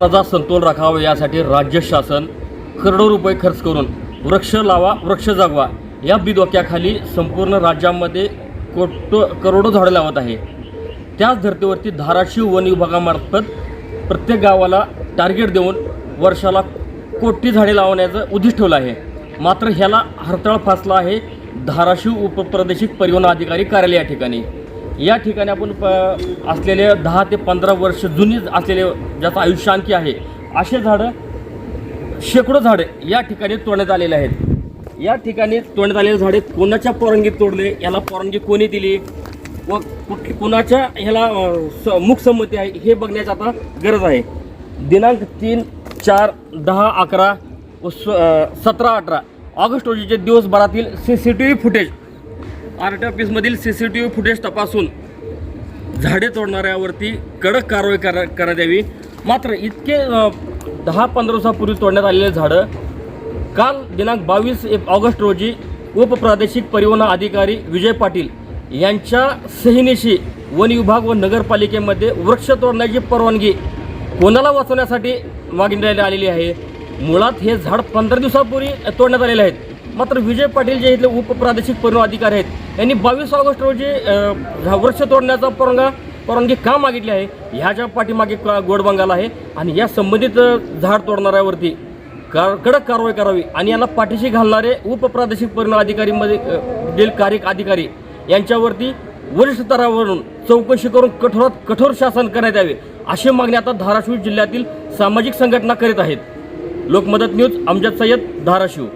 पर्यावरणाचा संतोल राखावा यासाठी राज्य शासन करोडो रुपये खर्च करून वृक्ष लावा वृक्ष जगवा या बिदोक्याखाली संपूर्ण राज्यामध्ये कोटो करोडो झाडं लावत आहे. त्याच धर्तीवरती धाराशिव वन विभागामार्फत प्रत्येक गावाला टार्गेट देऊन वर्षाला कोटी झाडे लावण्याचं उद्दिष्ट ठेवलं आहे. मात्र ह्याला हरताळ फासला आहे धाराशिव उपप्रादेशिक परिवहन अधिकारी कार्यालय या ठिकाणी. या ठिकाणी आपण प असलेले दहा ते पंधरा वर्ष जुनी असलेले ज्याचं आयुष्य आणखी आहे असे झाडं शेकडो झाडे या ठिकाणी तोडण्यात आलेले आहेत. या ठिकाणी तोडण्यात आलेले झाडे कोणाच्या परवानगीत तोडले याला परवानगी कोणी दिली व कुठ कोणाच्या ह्याला स- मुखसंमती आहे हे बघण्याची आता गरज आहे. दिनांक तीन चार दहा अकरा व स सतरा अठरा ऑगस्ट रोजीचे दिवसभरातील C C T V footage R T ऑफिसमधील C C T V footage तपासून झाडे तोडणाऱ्यावरती कडक कारवाई करा करा द्यावी मात्र इतके दहा पंधरा दिवसापूर्वी तोडण्यात आलेले झाडं काल दिनांक बावीस ऑगस्ट रोजी उपप्रादेशिक परिवहन अधिकारी विजय पाटील यांच्या सहिनीशी वन विभाग व नगरपालिकेमध्ये वृक्ष तोडण्याची परवानगी कोणाला वाचवण्यासाठी मागणी आलेली आहे? मुळात हे झाड पंधरा दिवसापूर्वी तोडण्यात आलेले आहेत. मात्र विजय पाटील जे इथले उपप्रादेशिक परिवहन अधिकारी आहेत यांनी बावीस ऑगस्ट रोजी वृक्ष तोडण्याचा परवानगा परवानगी का मागितली आहे? ह्याच्या पाठीमागे गोडबंगाल आहे आणि या संबंधित झाड तोडणाऱ्यावरती कार कडक कारवाई करावी आणि याला पाठीशी घालणारे उपप्रादेशिक परिवहन अधिकारीमध्ये देल कार्यक कार्य अधिकारी यांच्यावरती वरिष्ठ स्तरावरून चौकशी करून कठोरात कठोर शासन करण्यात यावे अशी मागणी आता धाराशिव जिल्ह्यातील सामाजिक संघटना करीत आहेत. लोकमदत न्यूज अमजद सय्यद धाराशिव.